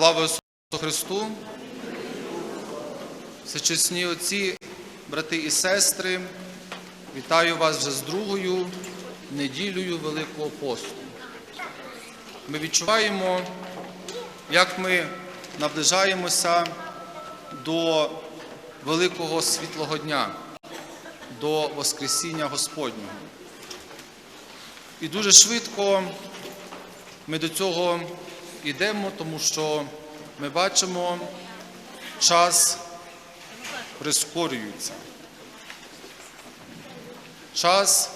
Слава Ісусу Христу! Всечесні отці, брати і сестри, вітаю вас вже з другою неділею Великого посту. Ми відчуваємо, як ми наближаємося до Великого світлого дня, до Воскресіння Господнього. І дуже швидко ми до цього йдемо, тому що ми бачимо, час прискорюється. Час,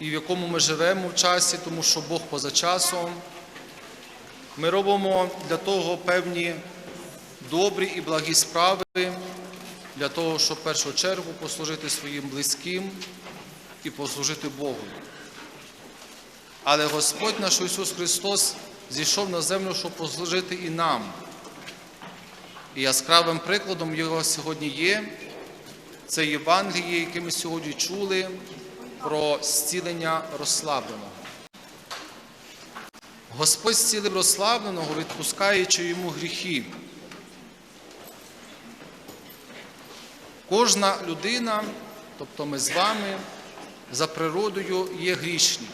і в якому ми живемо в часі, тому що Бог поза часом. Ми робимо для того певні добрі і благі справи, для того, щоб першу чергу послужити своїм близьким і послужити Богу. Але Господь наш Ісус Христос зійшов на землю, щоб послужити і нам. І яскравим прикладом Його сьогодні є це Євангеліє, яке ми сьогодні чули про зцілення розслабленого. Господь зцілив розслабленого, відпускаючи йому гріхи. Кожна людина, тобто ми з вами, за природою є грішні.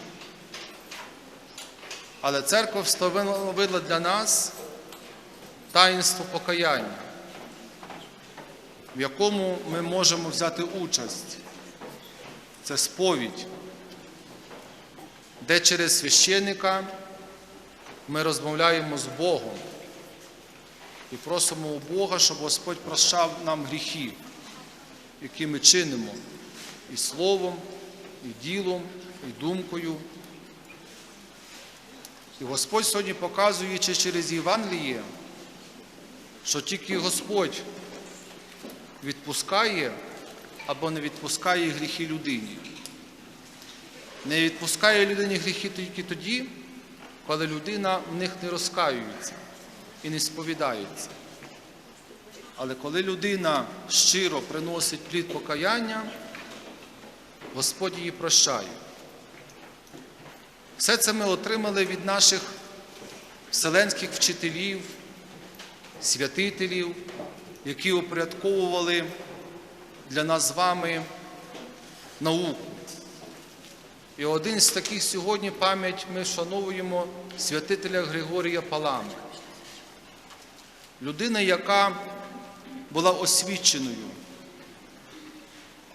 Але церква встановила для нас таїнство покаяння, в якому ми можемо взяти участь. Це сповідь, де через священника ми розмовляємо з Богом і просимо у Бога, щоб Господь прощав нам гріхи, які ми чинимо і словом, і ділом, і думкою. І Господь сьогодні показуючи через Євангеліє, що тільки Господь відпускає або не відпускає гріхи людині. Не відпускає людині гріхи тільки тоді, коли людина в них не розкаюється і не сповідається. Але коли людина щиро приносить плід покаяння, Господь її прощає. Все це ми отримали від наших вселенських вчителів, святителів, які упорядковували для нас з вами науку. І один з таких сьогодні пам'ять ми вшановуємо святителя Григорія Палами. Людина, яка була освіченою,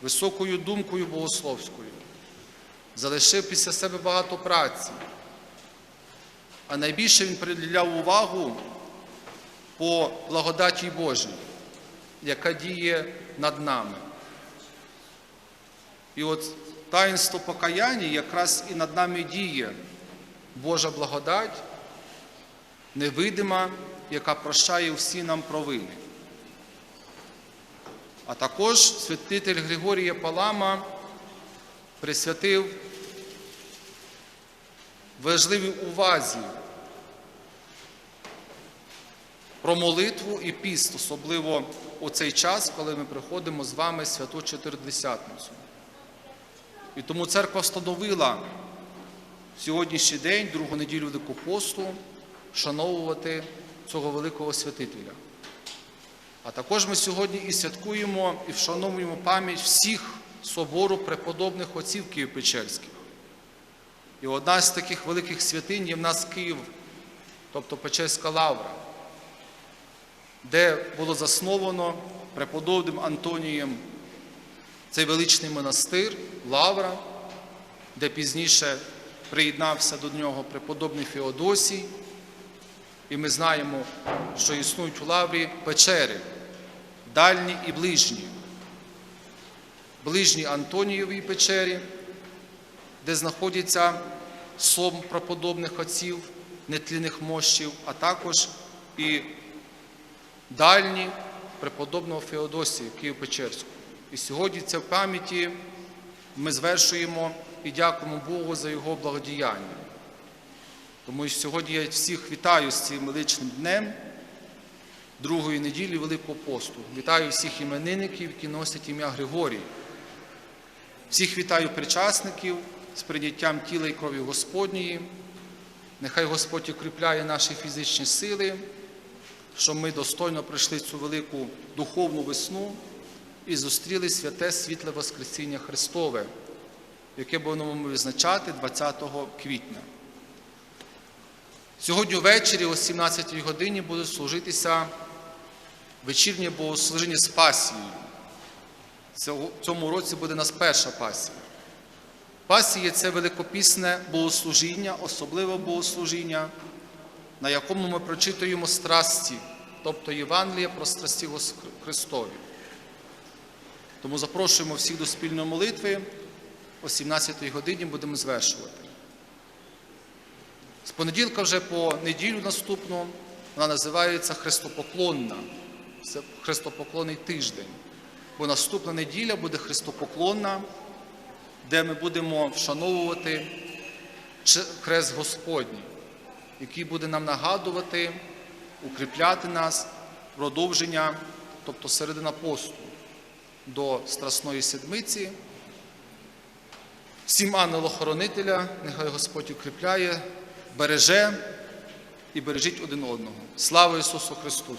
високою думкою богословською залишив після себе багато праці. А найбільше він приділяв увагу по благодаті Божій, яка діє над нами. І от таїнство покаяння якраз і над нами діє Божа благодать, невидима, яка прощає всі нам провини. А також святитель Григорія Палама присвятив важливій увазі про молитву і піст, особливо у цей час, коли ми приходимо з вами святу Чотиридесятницю. І тому церква встановила сьогоднішній день, другу неділю Великого посту, шановувати цього великого святителя. А також ми сьогодні і святкуємо і вшановуємо пам'ять всіх собору преподобних отців Київ-Печерських. І одна з таких великих святинь є в нас Київ, тобто Печерська лавра, де було засновано преподобним Антонієм цей величний монастир, лавра, де пізніше приєднався до нього преподобний Феодосій. І ми знаємо, що існують у лаврі печери, дальні і ближні ближній Антонієвій печері, де знаходяться сом преподобних отців, нетлінних мощів, а також і дальні преподобного Феодосія Київ-Печерського. І сьогодні це в пам'яті ми звершуємо і дякуємо Богу за Його благодіяння. Тому сьогодні я всіх вітаю з цим величним днем другої неділі Великого посту. Вітаю всіх іменинників, які носять ім'я Григорій. Всіх вітаю причасників з прийняттям тіла і крові Господньої. Нехай Господь укріпляє наші фізичні сили, щоб ми достойно пройшли цю велику духовну весну і зустріли святе світле Воскресіння Христове, яке будемо відзначати 20 квітня. Сьогодні ввечері о 17 годині буде служитися вечірнє богослужіння з пасією. В цьому році буде нас перша пасія. Пасія це великопісне богослужіння, особливе богослужіння, на якому ми прочитуємо страсті, тобто Євангеліє про страсті Христові. Тому запрошуємо всіх до спільної молитви. О 17-й годині будемо звершувати. З понеділка вже по неділю наступну вона називається Христопоклонна. Це Христопоклонний тиждень. Бо наступна неділя буде Христопоклонна, де ми будемо вшановувати Хрест Господній, який буде нам нагадувати, укріпляти нас продовження, тобто середина посту до Страсної Седмиці. Всім ангелохоронителя, нехай Господь укріпляє, береже і бережіть один одного. Слава Ісусу Христу!